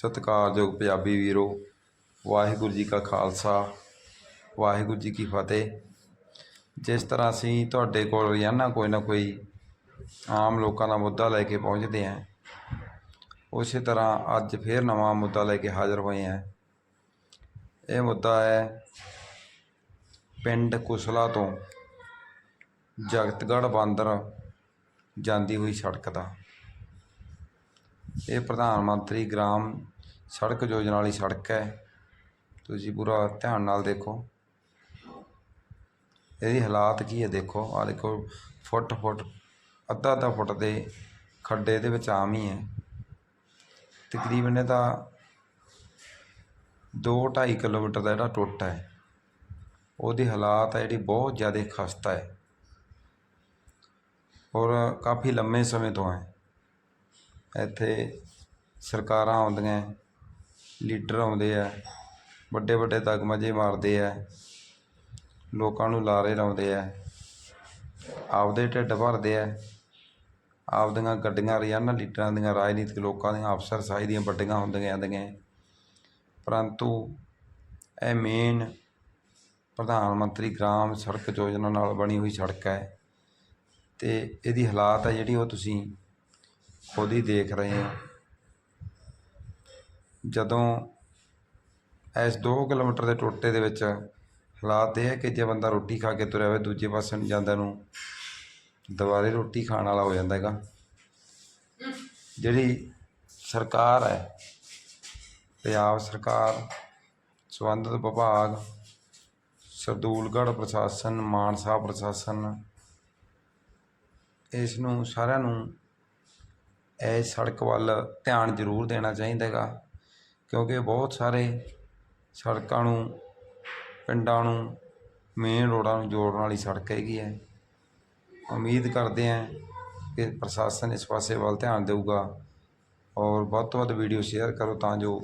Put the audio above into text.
ਸਤਿਕਾਰਯੋਗ ਪੰਜਾਬੀ ਵੀਰੋ, ਵਾਹਿਗੁਰੂ ਜੀ ਕਾ ਖਾਲਸਾ, ਵਾਹਿਗੁਰੂ ਜੀ ਕੀ ਫਤਿਹ। ਜਿਸ ਤਰ੍ਹਾਂ ਅਸੀਂ ਤੁਹਾਡੇ ਕੋਲ ਰੋਜ਼ਾਨਾ ਕੋਈ ਨਾ ਕੋਈ ਆਮ ਲੋਕਾਂ ਦਾ ਮੁੱਦਾ ਲੈ ਕੇ ਪਹੁੰਚਦੇ ਹਾਂ, ਉਸੇ ਤਰ੍ਹਾਂ ਅੱਜ ਫੇਰ ਨਵਾਂ ਮੁੱਦਾ ਲੈ ਕੇ ਹਾਜ਼ਰ ਹੋਏ ਹਾਂ। ਇਹ ਮੁੱਦਾ ਹੈ ਪਿੰਡ ਕੁਸਲਾ ਤੋਂ ਜਗਤਗੜ੍ਹ ਬਾਂਦਰ ਜਾਂਦੀ ਹੋਈ ਸੜਕ ਦਾ। ਇਹ ਪ੍ਰਧਾਨ ਮੰਤਰੀ ਗ੍ਰਾਮ ਸੜਕ ਯੋਜਨਾ ਵਾਲੀ ਸੜਕ ਹੈ। ਤੁਸੀਂ ਪੂਰਾ ਧਿਆਨ ਨਾਲ ਦੇਖੋ। ਇਹਦੀ ਹਾਲਾਤ ਕੀ ਹੈ ਦੇਖੋ। ਆ ਦੇਖੋ, ਫੁੱਟ ਫੁੱਟ, ਅੱਧਾ ਅੱਧਾ ਫੁੱਟ ਦੇ ਖੱਡੇ ਇਹਦੇ ਵਿੱਚ ਆਮ ਹੀ ਹੈ। ਤਕਰੀਬਨ ਇਹਦਾ 2.5 ਕਿਲੋਮੀਟਰ ਦਾ ਜਿਹੜਾ ਟੁੱਟ ਹੈ। ਉਹਦੀ ਹਾਲਾਤ ਹੈ ਜਿਹੜੀ ਬਹੁਤ ਜ਼ਿਆਦਾ ਖਸਤਾ ਹੈ। ਔਰ ਕਾਫੀ ਲੰਮੇ ਸਮੇਂ ਤੋਂ ਹੈ। ਇੱਥੇ ਸਰਕਾਰਾਂ ਆਉਂਦੀਆਂ ਲੀਡਰ ਆਉਂਦੇ ਆ, ਵੱਡੇ ਵੱਡੇ ਦਗਮਜੇ ਮਾਰਦੇ ਆ, ਲੋਕਾਂ ਨੂੰ ਲਾਰੇ ਲਾਉਂਦੇ ਆ, ਆਪਦੇ ਢਿੱਡ ਭਰਦੇ ਆ, ਆਪਦੀਆਂ ਗੱਡੀਆਂ ਰੋਜ਼ਾਨਾ ਲੀਡਰਾਂ ਦੀਆਂ, ਰਾਜਨੀਤਿਕ ਲੋਕਾਂ ਦੀਆਂ, ਅਫਸਰ ਸਾਈ ਦੀਆਂ ਵੱਡੀਆਂ ਹੁੰਦੀਆਂ ਦੀਆਂ ਪਰੰਤੂ ਇਹ ਮੇਨ ਪ੍ਰਧਾਨ ਮੰਤਰੀ ਗ੍ਰਾਮ ਸੜਕ ਯੋਜਨਾ ਨਾਲ ਬਣੀ ਹੋਈ ਸੜਕ ਹੈ ਤੇ ਇਹਦੀ ਹਾਲਾਤ ਹੈ ਜਿਹੜੀ ਉਹ ਤੁਸੀਂ ਖੁਦ ਹੀ ਦੇਖ ਰਹੇ ਹੋ। ਜਦੋਂ ਇਸ ਦੋ ਕਿਲੋਮੀਟਰ ਦੇ ਟੋਟੇ ਦੇ ਵਿੱਚ ਹਾਲਾਤ ਇਹ ਹੈ ਕਿ ਜੇ ਬੰਦਾ ਰੋਟੀ ਖਾ ਕੇ ਤੁਰਿਆ ਹੋਵੇ, ਦੂਜੇ ਪਾਸੇ ਨੂੰ ਜਾਂਦਾ ਨੂੰ ਦੁਬਾਰੇ ਰੋਟੀ ਖਾਣ ਵਾਲਾ ਹੋ ਜਾਂਦਾ ਹੈਗਾ। ਜਿਹੜੀ ਸਰਕਾਰ ਹੈ, ਪੰਜਾਬ ਸਰਕਾਰ, ਸੰਬੰਧਿਤ ਵਿਭਾਗ, ਸਰਦੂਲਗੜ੍ਹ ਪ੍ਰਸ਼ਾਸਨ ਮਾਨਸਾ ਪ੍ਰਸ਼ਾਸਨ, ਇਸ ਨੂੰ ਸਾਰਿਆਂ ਨੂੰ ਇਹ ਸੜਕ ਵੱਲ ਧਿਆਨ ਜ਼ਰੂਰ ਦੇਣਾ ਚਾਹੀਦਾ ਹੈਗਾ। ਕਿਉਂਕਿ ਬਹੁਤ ਸਾਰੇ ਸੜਕਾਂ ਨੂੰ, ਪਿੰਡਾਂ ਨੂੰ ਮੇਨ ਰੋਡਾਂ ਨੂੰ ਜੋੜਨ ਵਾਲੀ ਸੜਕ ਹੈਗੀ ਹੈ। ਉਮੀਦ ਕਰਦੇ ਹਾਂ ਕਿ ਪ੍ਰਸ਼ਾਸਨ ਇਸ ਪਾਸੇ ਵੱਲ ਧਿਆਨ ਦੇਊਗਾ ਔਰ ਵੱਧ ਤੋਂ ਵੱਧ ਵੀਡੀਓ ਸ਼ੇਅਰ ਕਰੋ ਤਾਂ ਜੋ